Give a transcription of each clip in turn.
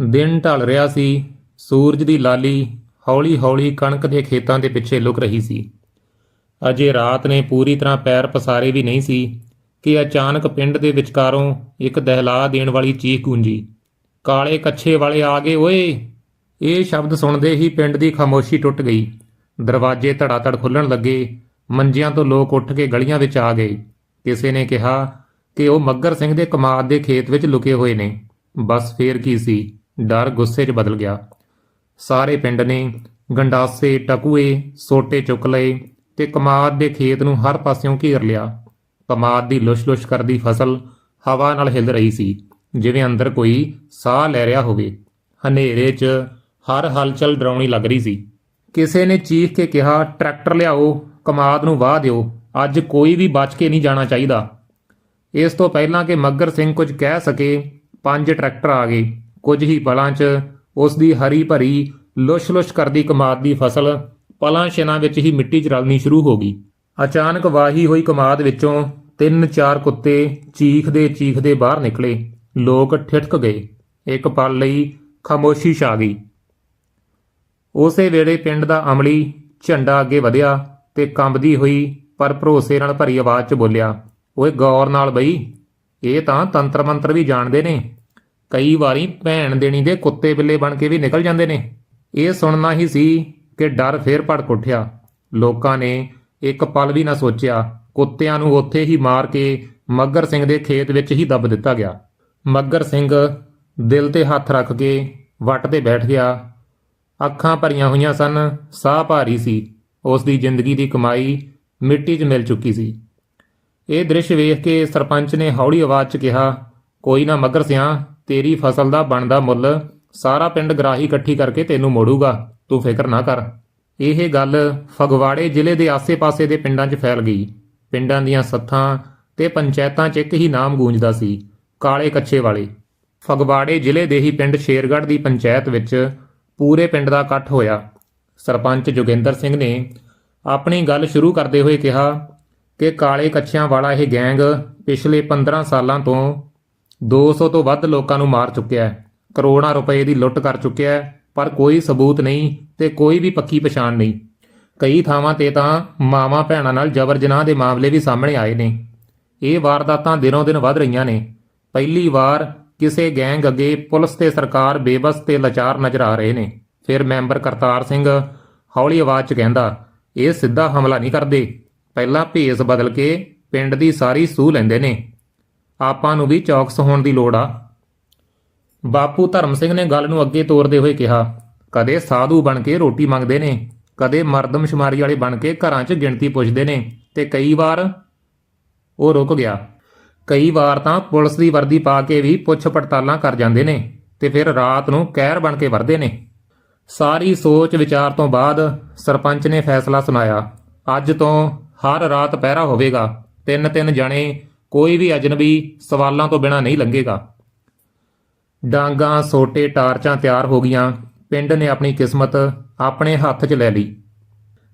ਦਿਨ ਢਲ ਰਿਹਾ ਸੀ। ਸੂਰਜ ਦੀ ਲਾਲੀ ਹੌਲੀ-ਹੌਲੀ ਕਣਕ ਦੇ ਖੇਤਾਂ ਦੇ ਪਿੱਛੇ ਲੁਕ ਰਹੀ ਸੀ। ਅਜੇ ਰਾਤ ਨੇ ਪੂਰੀ ਤਰ੍ਹਾਂ ਪੈਰ ਪਸਾਰੇ ਵੀ ਨਹੀਂ ਸੀ ਕਿ ਅਚਾਨਕ ਪਿੰਡ ਦੇ ਵਿਚਕਾਰੋਂ ਇੱਕ ਦਹਿਲਾ ਦੇਣ ਵਾਲੀ ਚੀਖ ਗੂੰਜੀ, ਕਾਲੇ ਕੱਛੇ ਵਾਲੇ ਆ ਗਏ ਓਏ! ਇਹ ਸ਼ਬਦ ਸੁਣਦੇ ਹੀ ਪਿੰਡ ਦੀ ਖਾਮੋਸ਼ੀ ਟੁੱਟ ਗਈ। ਦਰਵਾਜ਼ੇ ਧੜਾਧੜ ਖੁੱਲਣ ਲੱਗੇ। ਮੰਜਿਆਂ ਤੋਂ ਲੋਕ ਉੱਠ ਕੇ ਗਲੀਆਂ ਵਿੱਚ ਆ ਗਏ। ਕਿਸੇ ਨੇ ਕਿਹਾ ਕਿ ਉਹ ਮੱਗਰ ਸਿੰਘ ਦੇ ਕਮਾਦ ਦੇ ਖੇਤ ਵਿੱਚ ਲੁਕੇ ਹੋਏ ਨੇ। ਬਸ ਫੇਰ ਕੀ ਸੀ? ਡਰ ਗੁੱਸੇ 'ਚ ਬਦਲ ਗਿਆ। ਸਾਰੇ ਪਿੰਡ ਨੇ ਗੰਡਾਸੇ, ਟਕੂਏ, ਸੋਟੇ ਚੁੱਕ ਲਏ ਤੇ ਕਮਾਦ ਦੇ ਖੇਤ ਨੂੰ ਹਰ ਪਾਸਿਓਂ ਘੇਰ ਲਿਆ। ਕਮਾਦ ਦੀ ਲੁਸ਼-ਲੁਸ਼ ਕਰਦੀ ਫਸਲ ਹਵਾ ਨਾਲ ਹਿੱਲ ਰਹੀ ਸੀ, ਜਿਵੇਂ ਅੰਦਰ ਕੋਈ ਸਾਹ ਲੈ ਰਿਹਾ ਹੋਵੇ। ਹਨੇਰੇ 'ਚ ਹਰ ਹਲਚਲ ਡਰਾਉਣੀ ਲੱਗ ਰਹੀ ਸੀ। ਕਿਸੇ ਨੇ ਚੀਖ ਕੇ ਕਿਹਾ, ਟਰੈਕਟਰ ਲਿਆਓ, ਕਮਾਦ ਨੂੰ ਵਾਹ ਦਿਓ, ਅੱਜ ਕੋਈ ਵੀ ਬਚ ਕੇ ਨਹੀਂ ਜਾਣਾ ਚਾਹੀਦਾ। ਇਸ ਤੋਂ ਪਹਿਲਾਂ ਕਿ ਮੱਗਰ ਸਿੰਘ ਕੁਝ ਕਹਿ ਸਕੇ, ਪੰਜ ਟਰੈਕਟਰ ਆ ਗਏ। ਕੁਝ ਹੀ ਪਲਾਂ 'ਚ ਉਸ ਦੀ ਹਰੀ ਭਰੀ, ਲੁਸ਼-ਲੁਸ਼ ਕਰਦੀ ਕਮਾਦ ਦੀ ਫਸਲ ਪਲਾਂ ਛਿਨਾਂ ਵਿੱਚ ਹੀ ਮਿੱਟੀ 'ਚ ਰਲਣੀ ਸ਼ੁਰੂ ਹੋ ਗਈ। ਅਚਾਨਕ ਵਾਹੀ ਹੋਈ ਕਮਾਦ ਵਿੱਚੋਂ ਤਿੰਨ ਚਾਰ ਕੁੱਤੇ ਚੀਖਦੇ ਚੀਖਦੇ ਬਾਹਰ ਨਿਕਲੇ। ਲੋਕ ਠਿਠਕ ਗਏ। ਇੱਕ ਪਲ ਲਈ ਖਾਮੋਸ਼ੀ ਛਾ ਗਈ। ਉਸੇ ਵੇਲੇ ਪਿੰਡ ਦਾ ਅਮਲੀ ਝੰਡਾ ਅੱਗੇ ਵਧਿਆ ਤੇ ਕੰਬਦੀ ਹੋਈ ਪਰ ਭਰੋਸੇ ਨਾਲ ਭਰੀ ਆਵਾਜ਼ 'ਚ ਬੋਲਿਆ, ਓਏ ਗੌਰ ਨਾਲ ਬਈ, ਇਹ ਤਾਂ ਤੰਤਰ ਮੰਤਰ ਵੀ ਜਾਣਦੇ ਨੇ। ਕਈ ਵਾਰੀ ਭੈਣ ਦੇਣੀ ਦੇ ਕੁੱਤੇ ਬਿੱਲੇ ਬਣ ਕੇ ਵੀ ਨਿਕਲ ਜਾਂਦੇ ਨੇ। ਇਹ ਸੁਣਨਾ ਹੀ ਸੀ ਕਿ ਡਰ ਫੇਰ ਭੜਕ ਉੱਠਿਆ। ਲੋਕਾਂ ਨੇ ਇੱਕ ਪਲ ਵੀ ਨਾ ਸੋਚਿਆ। ਕੁੱਤਿਆਂ ਨੂੰ ਉੱਥੇ ਹੀ ਮਾਰ ਕੇ ਮੱਗਰ ਸਿੰਘ ਦੇ ਖੇਤ ਵਿੱਚ ਹੀ ਦੱਬ ਦਿੱਤਾ ਗਿਆ। ਮੱਗਰ ਸਿੰਘ ਦਿਲ ਤੇ ਹੱਥ ਰੱਖ ਕੇ ਵੱਟ ਤੇ ਬੈਠ ਗਿਆ। ਅੱਖਾਂ ਭਰੀਆਂ ਹੋਈਆਂ ਸਨ। ਸਾਹ ਭਾਰੀ ਸੀ। ਉਸ ਦੀ ਜ਼ਿੰਦਗੀ ਦੀ ਕਮਾਈ ਮਿੱਟੀ 'ਚ ਮਿਲ ਚੁੱਕੀ ਸੀ। ਇਹ ਦ੍ਰਿਸ਼ ਵੇਖ ਕੇ ਸਰਪੰਚ ਨੇ ਹੌਲੀ ਆਵਾਜ਼ 'ਚ ਕਿਹਾ, ਕੋਈ ਨਾ ਮੱਗਰ ਸਿਆਂ ਤੇਰੀ ਫਸਲ ਦਾ ਬਣਦਾ ਮੁੱਲ ਸਾਰਾ ਪਿੰਡ ਗਰਾਹੀ ਇਕੱਠੀ ਕਰਕੇ ਤੈਨੂੰ ਮੋੜੂਗਾ। ਤੂੰ ਫਿਕਰ ਨਾ ਕਰ। ਇਹ ਗੱਲ ਫਗਵਾੜੇ ਜ਼ਿਲ੍ਹੇ ਦੇ ਆਸੇ-ਪਾਸੇ ਦੇ ਪਿੰਡਾਂ 'ਚ ਫੈਲ ਗਈ। ਪਿੰਡਾਂ ਦੀਆਂ ਸੱਥਾਂ ਤੇ ਪੰਚਾਇਤਾਂ 'ਚ ਇੱਕ ਹੀ ਨਾਮ ਗੂੰਜਦਾ ਸੀ, ਕਾਲੇ ਕੱਛੇ ਵਾਲੇ। ਫਗਵਾੜੇ ਜ਼ਿਲ੍ਹੇ ਦੇ ਹੀ ਪਿੰਡ ਸ਼ੇਰਗੜ੍ਹ ਦੀ ਪੰਚਾਇਤ ਵਿੱਚ ਪੂਰੇ ਪਿੰਡ ਦਾ ਇਕੱਠ ਹੋਇਆ। ਸਰਪੰਚ ਜੋਗਿੰਦਰ ਸਿੰਘ ਨੇ ਆਪਣੀ ਗੱਲ ਸ਼ੁਰੂ ਕਰਦੇ ਹੋਏ ਕਿਹਾ ਕਿ ਕਾਲੇ ਕੱਛਿਆਂ ਵਾਲਾ ਇਹ ਗੈਂਗ ਪਿਛਲੇ 15 ਸਾਲਾਂ ਤੋਂ 200 ਤੋਂ ਵੱਧ ਲੋਕਾਂ ਨੂੰ ਮਾਰ ਚੁੱਕਿਆ ਹੈ। ਕਰੋੜਾਂ ਰੁਪਏ ਦੀ ਲੁੱਟ ਕਰ ਚੁੱਕਿਆ ਹੈ, ਪਰ ਕੋਈ ਸਬੂਤ ਨਹੀਂ ਤੇ ਕੋਈ ਵੀ ਪੱਕੀ ਪਛਾਣ ਨਹੀਂ। ਕਈ ਥਾਵਾਂ ਤੇ ਤਾਂ ਮਾਵਾਂ ਭੈਣਾਂ ਨਾਲ ਜ਼ਬਰ ਜਨਾਹ ਦੇ ਮਾਮਲੇ ਵੀ ਸਾਹਮਣੇ ਆਏ ਨੇ। ਇਹ ਵਾਰਦਾਤਾਂ ਦਿਨੋਂ ਦਿਨ ਵੱਧ ਰਹੀਆਂ ਨੇ। ਪਹਿਲੀ ਵਾਰ ਕਿਸੇ ਗੈਂਗ ਅੱਗੇ ਪੁਲਿਸ ਤੇ ਸਰਕਾਰ ਬੇਬਸ ਤੇ ਲਾਚਾਰ ਨਜ਼ਰ ਆ ਰਹੇ ਨੇ। ਫਿਰ ਮੈਂਬਰ ਕਰਤਾਰ ਸਿੰਘ ਹੌਲੀ ਆਵਾਜ਼ 'ਚ ਕਹਿੰਦਾ, ਇਹ ਸਿੱਧਾ ਹਮਲਾ ਨਹੀਂ ਕਰਦੇ। ਪਹਿਲਾਂ ਭੇਸ ਬਦਲ ਕੇ ਪਿੰਡ ਦੀ ਸਾਰੀ ਸੂਹ ਲੈਂਦੇ ਨੇ। ਆਪਾਂ ਨੂੰ ਵੀ ਚੌਕਸ ਹੋਣ ਦੀ ਲੋੜ ਆ। ਬਾਪੂ ਧਰਮ ਸਿੰਘ ਨੇ ਗੱਲ ਨੂੰ ਅੱਗੇ ਤੋਰਦੇ ਹੋਏ ਕਿਹਾ, ਕਦੇ ਸਾਧੂ ਬਣ ਕੇ ਰੋਟੀ ਮੰਗਦੇ ਨੇ, ਕਦੇ ਮਰਦਮਸ਼ੁਮਾਰੀ ਵਾਲੇ ਬਣ ਕੇ ਘਰਾਂ 'ਚ ਗਿਣਤੀ ਪੁੱਛਦੇ ਨੇ ਤੇ ਕਈ ਵਾਰ ਉਹ ਰੁਕ ਗਿਆ। ਕਈ ਵਾਰ ਤਾਂ ਪੁਲਿਸ ਦੀ ਵਰਦੀ ਪਾ ਕੇ ਵੀ ਪੁੱਛ ਪੜਤਾਲਾਂ ਕਰ ਜਾਂਦੇ ਨੇ ਤੇ ਫਿਰ ਰਾਤ ਨੂੰ ਕਹਿਰ ਬਣ ਕੇ ਵਰਦੇ ਨੇ। ਸਾਰੀ ਸੋਚ ਵਿਚਾਰ ਤੋਂ ਬਾਅਦ ਸਰਪੰਚ ਨੇ ਫੈਸਲਾ ਸੁਣਾਇਆ, ਅੱਜ ਤੋਂ ਹਰ ਰਾਤ ਪਹਿਰਾ ਹੋਵੇਗਾ ਤਿੰਨ ਤਿੰਨ ਜਣੇ ਕੋਈ ਵੀ ਅਜਨਬੀ ਸਵਾਲਾਂ ਤੋਂ ਬਿਨਾਂ ਨਹੀਂ ਲੰਘੇਗਾ ਡਾਂਗਾ, ਸੋਟੇ, ਟਾਰਚਾਂ ਤਿਆਰ ਹੋ ਗਈਆਂ। ਪਿੰਡ ਨੇ ਆਪਣੀ ਕਿਸਮਤ ਆਪਣੇ ਹੱਥ 'ਚ ਲੈ ਲਈ।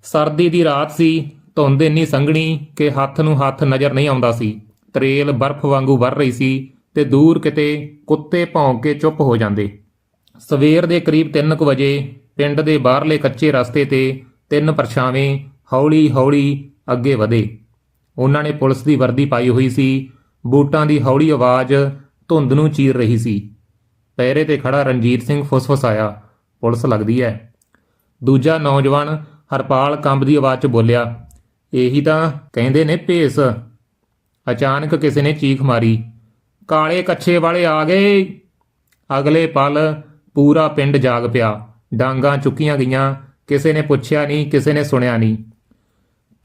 ਸਰਦੀ ਦੀ ਰਾਤ ਸੀ, ਧੁੰਦ ਇੰਨੀ ਸੰਘਣੀ ਕਿ ਹੱਥ ਨੂੰ ਹੱਥ ਨਜ਼ਰ ਨਹੀਂ ਆਉਂਦਾ ਸੀ। ਤਰੇਲ ਬਰਫ਼ ਵਾਂਗੂ ਵਰ ਰਹੀ ਸੀ ਤੇ ਦੂਰ ਕਿਤੇ ਕੁੱਤੇ ਭੌਂਕ ਕੇ ਚੁੱਪ ਹੋ ਜਾਂਦੇ। ਸਵੇਰ ਦੇ ਕਰੀਬ 3:00 ਵਜੇ ਪਿੰਡ ਦੇ ਬਾਹਰਲੇ ਕੱਚੇ ਰਸਤੇ ਤੇ ਤਿੰਨ ਪਰਛਾਵੇਂ ਹੌਲੀ-ਹੌਲੀ ਅੱਗੇ ਵਧੇ। ਉਹਨਾਂ ਨੇ ਪੁਲਿਸ ਦੀ ਵਰਦੀ ਪਾਈ ਹੋਈ ਸੀ। ਬੂਟਾਂ ਦੀ ਹੌਲੀ ਆਵਾਜ਼ ਧੁੰਦ ਨੂੰ ਚੀਰ ਰਹੀ ਸੀ। ਪਹਿਰੇ ਤੇ ਖੜਾ ਰਣਜੀਤ ਸਿੰਘ ਫੁਸਫੁਸਾਇਆ ਪੁਲਿਸ ਲੱਗਦੀ ਹੈ ਦੂਜਾ ਨੌਜਵਾਨ ਹਰਪਾਲ ਕੰਬ ਦੀ ਆਵਾਜ਼ 'ਚ ਬੋਲਿਆ, ਇਹੀ ਤਾਂ ਕਹਿੰਦੇ ਨੇ ਭੇਸ। ਅਚਾਨਕ ਕਿਸੇ ਨੇ ਚੀਖ ਮਾਰੀ, ਕਾਲੇ ਕੱਛੇ ਵਾਲੇ ਆ ਗਏ। ਅਗਲੇ ਪਲ ਪੂਰਾ ਪਿੰਡ ਜਾਗ ਪਿਆ। ਡਾਂਗਾ ਚੁੱਕੀਆਂ ਗਈਆਂ। ਕਿਸੇ ਨੇ ਪੁੱਛਿਆ ਨਹੀਂ ਕਿਸੇ ਨੇ ਸੁਣਿਆ ਨਹੀਂ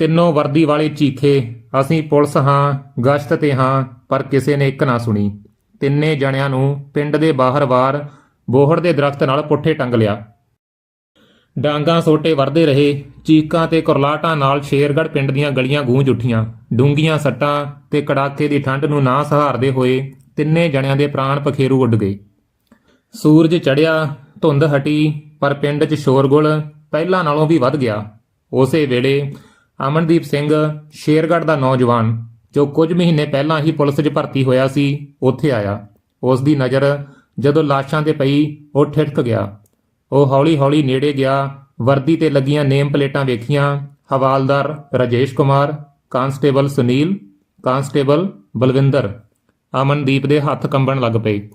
ਤਿੰਨੋਂ ਵਰਦੀ ਵਾਲੇ ਚੀਖੇ ਅਸੀਂ ਪੁਲਿਸ ਹਾਂ, ਗਸ਼ਤ ਤੇ ਹਾਂ, ਪਰ ਕਿਸੇ ਨੇ ਇੱਕ ਨਾ ਸੁਣੀ। ਤਿੰਨੇ ਜਣਿਆਂ ਨੂੰ ਪਿੰਡ ਦੇ ਬਾਹਰ ਵਾਰ ਬੋਹੜ ਦੇ ਦਰਖਤ ਨਾਲ ਪੁੱਠੇ ਟੰਗ ਲਿਆ। ਡਾਂਗਾ ਸੋਟੇ ਵਰਦੇ ਰਹੇ, ਚੀਕਾਂ ਤੇ ਕੁਰਲਾਟਾਂ ਨਾਲ ਸ਼ੇਰਗੜ ਪਿੰਡ ਦੀਆਂ ਗਲੀਆਂ ਗੂੰਜ ਉੱਠੀਆਂ। ਡੂੰਗੀਆਂ ਸੱਟਾਂ ਤੇ ਕੜਾਕੇ ਦੀ ਠੰਡ ਨੂੰ ਨਾ ਸਹਾਰਦੇ ਹੋਏ ਤਿੰਨੇ ਜਣਿਆਂ ਦੇ ਪ੍ਰਾਣ ਪਖੇਰੂ ਉੱਡ ਗਏ। ਸੂਰਜ ਚੜ੍ਹਿਆ, ਧੁੰਦ ਹਟੀ, ਪਰ ਪਿੰਡ 'ਚ ਸ਼ੋਰਗੁਲ ਪਹਿਲਾਂ ਨਾਲੋਂ ਵੀ ਵੱਧ ਗਿਆ। ਉਸੇ ਵੇਲੇ ਅਮਨਦੀਪ ਸਿੰਘ, ਸ਼ੇਰਗੜ੍ਹ ਦਾ ਨੌਜਵਾਨ, ਜੋ ਕੁਝ ਮਹੀਨੇ ਪਹਿਲਾਂ ਹੀ ਪੁਲਿਸ 'ਚ ਭਰਤੀ ਹੋਇਆ ਸੀ, ਉੱਥੇ ਆਇਆ। ਉਸ ਦੀ ਨਜ਼ਰ ਜਦੋਂ ਲਾਸ਼ਾਂ ਤੇ ਪਈ, ਉਹ ਠਿੜਕ ਗਿਆ। ਉਹ ਹੌਲੀ-ਹੌਲੀ ਨੇੜੇ ਗਿਆ, ਵਰਦੀ ਤੇ ਲੱਗੀਆਂ ਨੇਮ ਪਲੇਟਾਂ ਵੇਖੀਆਂ। ਹਵਾਲਦਾਰ ਰਾਜੇਸ਼ ਕੁਮਾਰ, ਕਾਂਸਟੇਬਲ ਸੁਨੀਲ, ਕਾਂਸਟੇਬਲ ਬਲਵਿੰਦਰ। ਅਮਨਦੀਪ ਦੇ ਹੱਥ ਕੰਬਣ ਲੱਗ ਪਏ।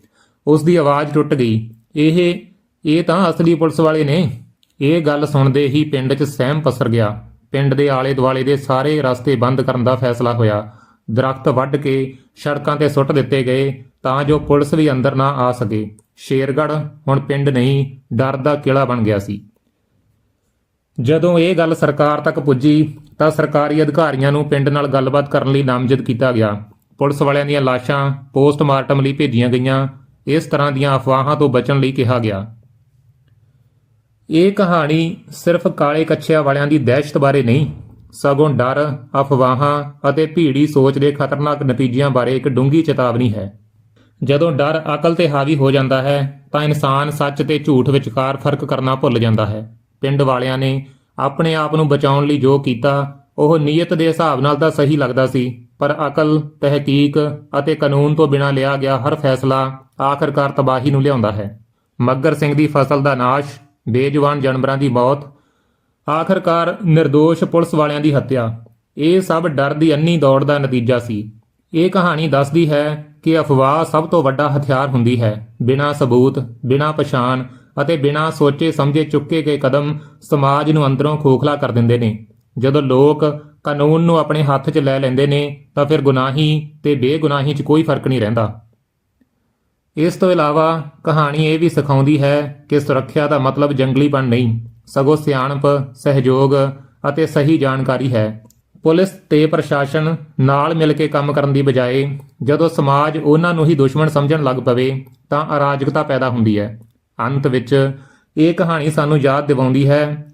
ਉਸ ਦੀ ਆਵਾਜ਼ ਟੁੱਟ ਗਈ। ਇਹ ਇਹ ਤਾਂ ਅਸਲੀ ਪੁਲਿਸ ਵਾਲੇ ਨੇ। ਇਹ ਗੱਲ ਸੁਣਦੇ ਹੀ ਪਿੰਡ 'ਚ ਸਹਿਮ ਪਸਰ ਗਿਆ। ਪਿੰਡ ਦੇ ਆਲੇ ਦੁਆਲੇ ਦੇ ਸਾਰੇ ਰਸਤੇ ਬੰਦ ਕਰਨ ਦਾ ਫੈਸਲਾ ਹੋਇਆ। ਦਰਖਤ ਵੱਢ ਕੇ ਸੜਕਾਂ ਤੇ ਸੁੱਟ ਦਿੱਤੇ ਗਏ ਤਾਂ ਜੋ ਪੁਲਿਸ ਵੀ ਅੰਦਰ ਨਾ ਆ ਸਕੇ। ਸ਼ੇਰਗੜ੍ਹ ਹੁਣ ਪਿੰਡ ਨਹੀਂ, ਡਰ ਦਾ ਕਿਲਾ ਬਣ ਗਿਆ ਸੀ। ਜਦੋਂ ਇਹ ਗੱਲ ਸਰਕਾਰ ਤੱਕ ਪੁੱਜੀ ਤਾਂ ਸਰਕਾਰੀ ਅਧਿਕਾਰੀਆਂ ਨੂੰ ਪਿੰਡ ਨਾਲ ਗੱਲਬਾਤ ਕਰਨ ਲਈ ਨਾਮਜ਼ਦ ਕੀਤਾ ਗਿਆ। ਪੁਲਿਸ ਵਾਲਿਆਂ ਦੀਆਂ ਲਾਸ਼ਾਂ ਪੋਸਟਮਾਰਟਮ ਲਈ ਭੇਜੀਆਂ ਗਈਆਂ। ਇਸ ਤਰ੍ਹਾਂ ਦੀਆਂ ਅਫਵਾਹਾਂ ਤੋਂ ਬਚਣ ਲਈ ਕਿਹਾ ਗਿਆ। ਇਹ ਕਹਾਣੀ ਸਿਰਫ ਕਾਲੇ ਕੱਛਿਆਂ ਵਾਲਿਆਂ ਦੀ ਦਹਿਸ਼ਤ ਬਾਰੇ ਨਹੀਂ, ਸਗੋਂ ਡਰ, ਅਫਵਾਹਾਂ ਅਤੇ ਭੀੜੀ ਸੋਚ ਦੇ ਖਤਰਨਾਕ ਨਤੀਜਿਆਂ ਬਾਰੇ ਇੱਕ ਡੂੰਘੀ ਚੇਤਾਵਨੀ ਹੈ। ਜਦੋਂ ਡਰ ਅਕਲ ਤੇ ਹਾਵੀ ਹੋ ਜਾਂਦਾ ਹੈ, ਤਾਂ ਇਨਸਾਨ ਸੱਚ ਤੇ ਝੂਠ ਵਿਚਕਾਰ ਫ਼ਰਕ ਕਰਨਾ ਭੁੱਲ ਜਾਂਦਾ ਹੈ। ਪਿੰਡ ਵਾਲਿਆਂ ਨੇ ਆਪਣੇ ਆਪ ਨੂੰ ਬਚਾਉਣ ਲਈ ਜੋ ਕੀਤਾ, ਉਹ ਨੀਅਤ ਦੇ ਹਿਸਾਬ ਨਾਲ ਤਾਂ ਸਹੀ ਲੱਗਦਾ ਸੀ, ਪਰ ਅਕਲ, ਤਹਿਕੀਕ ਅਤੇ ਕਾਨੂੰਨ ਤੋਂ ਬਿਨਾਂ ਲਿਆ ਗਿਆ ਹਰ ਫੈਸਲਾ ਆਖਰਕਾਰ ਤਬਾਹੀ ਨੂੰ ਲਿਆਉਂਦਾ ਹੈ। ਮੱਗਰ ਸਿੰਘ ਦੀ ਫਸਲ ਦਾ ਨਾਸ਼ ਬੇਜਵਾਨ ਜਾਨਵਰਾਂ ਦੀ ਮੌਤ, ਆਖਰਕਾਰ નિર્ਦੋਸ਼ ਪੁਲਿਸ ਵਾਲਿਆਂ ਦੀ ਹੱਤਿਆ। ਇਹ ਸਭ ਡਰ ਦੀ ਅੰਨੀ ਦੌੜ ਦਾ ਨਤੀਜਾ ਸੀ। ਇਹ ਕਹਾਣੀ ਦੱਸਦੀ ਹੈ ਕਿ ਅਫਵਾਹ ਸਭ ਤੋਂ ਵੱਡਾ ਹਥਿਆਰ ਹੁੰਦੀ ਹੈ। ਬਿਨਾਂ ਸਬੂਤ, ਬਿਨਾਂ ਪਛਾਣ ਅਤੇ ਬਿਨਾਂ ਸੋਚੇ ਸਮਝੇ ਚੁੱਕੇ ਗਏ ਕਦਮ ਸਮਾਜ ਨੂੰ ਅੰਦਰੋਂ ਖੋਖਲਾ ਕਰ ਦਿੰਦੇ ਨੇ। ਜਦੋਂ ਲੋਕ ਕਾਨੂੰਨ ਨੂੰ ਆਪਣੇ ਹੱਥ 'ਚ ਲੈ ਲੈਂਦੇ ਨੇ, ਤਾਂ ਫਿਰ ਗੁਨਾਹੀ ਤੇ ਬੇਗੁਨਾਹੀ 'ਚ ਕੋਈ ਫ਼ਰਕ ਨਹੀਂ ਰਹਿੰਦਾ। ਇਸ ਤੋਂ ਇਲਾਵਾ ਕਹਾਣੀ ਇਹ ਵੀ ਸਿਖਾਉਂਦੀ ਹੈ ਕਿ ਸੁਰੱਖਿਆ ਦਾ ਮਤਲਬ ਜੰਗਲੀਪਣ ਨਹੀਂ, ਸਗੋਂ ਸਿਆਣਪ, ਸਹਿਯੋਗ ਅਤੇ ਸਹੀ ਜਾਣਕਾਰੀ ਹੈ। ਪੁਲਿਸ ਤੇ ਪ੍ਰਸ਼ਾਸਨ ਨਾਲ ਮਿਲ ਕੇ ਕੰਮ ਕਰਨ ਦੀ ਬਜਾਏ ਜਦੋਂ ਸਮਾਜ ਉਹਨਾਂ ਨੂੰ ਹੀ ਦੁਸ਼ਮਣ ਸਮਝਣ ਲੱਗ ਪਵੇ, ਤਾਂ ਅਰਾਜਕਤਾ ਪੈਦਾ ਹੁੰਦੀ ਹੈ। ਅੰਤ ਵਿੱਚ ਇਹ ਕਹਾਣੀ ਸਾਨੂੰ ਯਾਦ ਦਿਵਾਉਂਦੀ ਹੈ,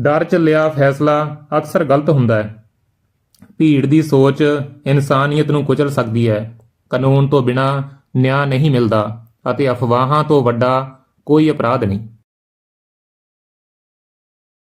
ਡਰ ਚ ਲਿਆ ਫੈਸਲਾ ਅਕਸਰ ਗਲਤ ਹੁੰਦਾ ਹੈ। ਭੀੜ ਦੀ ਸੋਚ ਇਨਸਾਨੀਅਤ ਨੂੰ ਕੁਚਲ ਸਕਦੀ ਹੈ। ਕਾਨੂੰਨ ਤੋਂ ਬਿਨਾ ਨਿਆਂ ਨਹੀਂ ਮਿਲਦਾ ਅਤੇ ਅਫਵਾਹਾਂ ਤੋਂ ਵੱਡਾ ਕੋਈ ਅਪਰਾਧ ਨਹੀਂ।